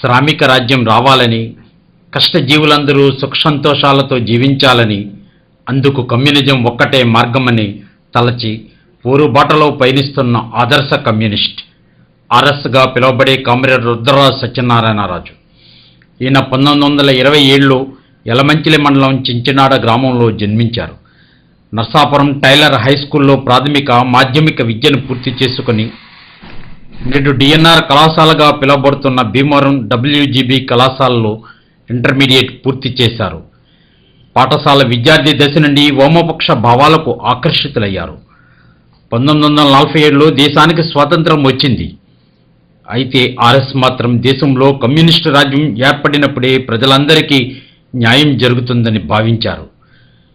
శ్రామిక రాజ్యం రావాలని కష్టజీవులందరూ సుఖ సంతోషాలతో జీవించాలని అందుకు కమ్యూనిజం ఒక్కటే మార్గమని తలచి ఊరుబాటలో పయనిస్తున్న ఆదర్శ కమ్యూనిస్ట్ ఆర్ఎస్గా పిలువబడే కామ్రేడ్ రుద్రరాజు సత్యనారాయణరాజు. ఈయన పంతొమ్మిది వందల ఇరవై ఏడులో యలమంచిలి మండలం చించినాడ గ్రామంలో జన్మించారు. నర్సాపురం టైలర్ హై స్కూల్లో ప్రాథమిక మాధ్యమిక విద్యను పూర్తి చేసుకుని నేడు డిఎన్ఆర్ కళాశాలగా పిలువబడుతున్న భీమవరం డబ్ల్యూజీబీ కళాశాలలో ఇంటర్మీడియట్ పూర్తి చేశారు. పాఠశాల విద్యార్థి దశ నుండి వామపక్ష భావాలకు ఆకర్షితులయ్యారు. పంతొమ్మిది వందల నలభై ఏడులో దేశానికి స్వాతంత్రం వచ్చింది. అయితే ఆర్ఎస్ మాత్రం దేశంలో కమ్యూనిస్టు రాజ్యం ఏర్పడినప్పుడే ప్రజలందరికీ న్యాయం జరుగుతుందని భావించారు.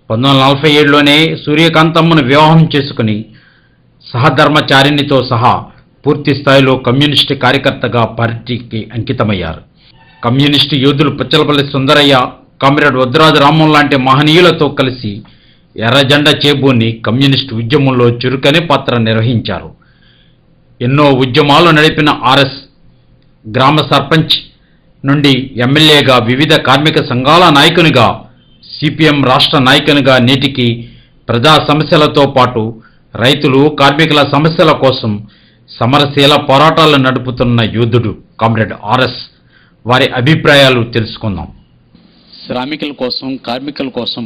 పంతొమ్మిది వందల నలభై ఏడులోనే సూర్యకాంతమ్మను వివాహం చేసుకుని సహధర్మచారిణితో సహా పూర్తి స్థాయిలో కమ్యూనిస్టు కార్యకర్తగా పార్టీకి అంకితమయ్యారు. కమ్యూనిస్టు యోధులు పుచ్చలపల్లి సుందరయ్య కామ్రేడ్ వద్రాజు రామం లాంటి మహనీయులతో కలిసి ఎర్రజెండా చేబూని కమ్యూనిస్టు ఉద్యమంలో చురుకనే పాత్ర నిర్వహించారు. ఎన్నో ఉద్యమాలు నడిపిన ఆర్ఎస్ గ్రామ సర్పంచ్ నుండి ఎమ్మెల్యేగా వివిధ కార్మిక సంఘాల నాయకునిగా సిపిఎం రాష్ట్ర నాయకునిగా నేటికి ప్రజా సమస్యలతో పాటు రైతులు కార్మికుల సమస్యల కోసం సమరశీల పోరాటాలు నడుపుతున్న యోధుడు కామ్రేడ్ ఆర్ఎస్. వారి అభిప్రాయాలు తెలుసుకుందాం. శ్రామికుల కోసం కార్మికుల కోసం